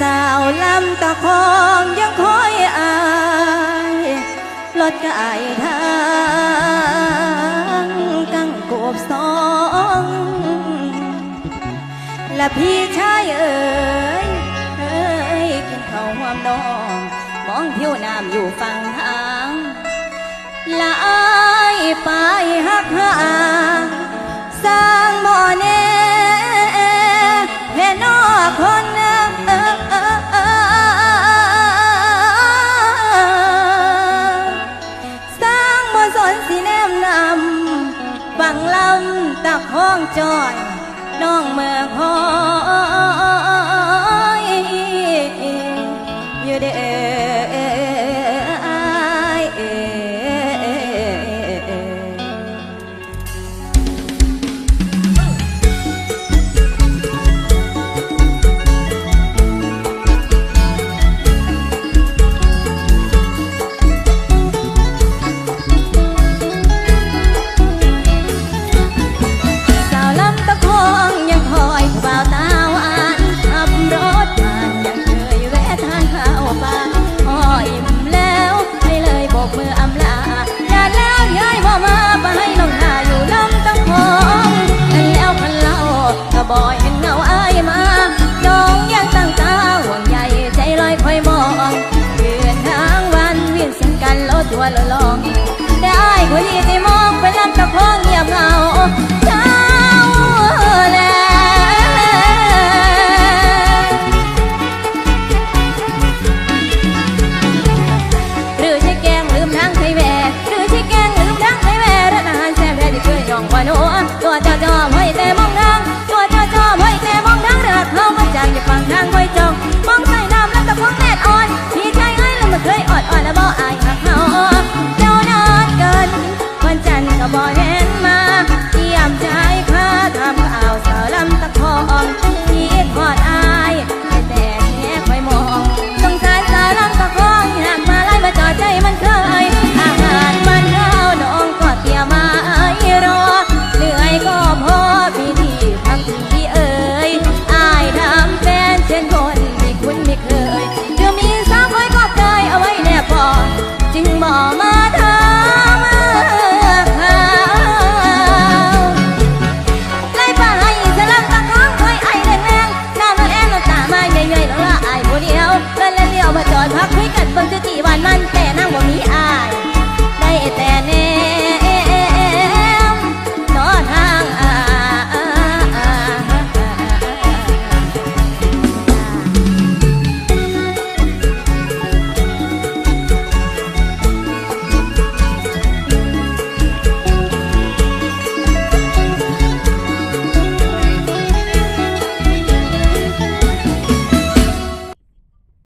สาวลำตะคองยังคอยอายลดกายทางกังกบสอง และพี่ชายเอ๋ยเอ้ยกินข้าวหวมน้อง มองเที่ยวน้ำอยู่ฟังทาง ละอายไปหักหาง ตะคองจอย น้องเมืองหอ ก็บ่เห็นเงาอายมาน้องยังตั้งตาห่วงใยใจลอยคอยมองเดือนทางวันเวียนสัยงกันโลดตัวลลองแต่ด้คนดีใจมองไปลับกับพ้องเงียบเหงาเช้าแล้วหรือใช่แกงลืมทางไทยแม่หรือใช่แกงลืมทางไทยแม่ร้านอาหารแซ่บแท้ที่เคยยองว่าโนตัวจ้จอ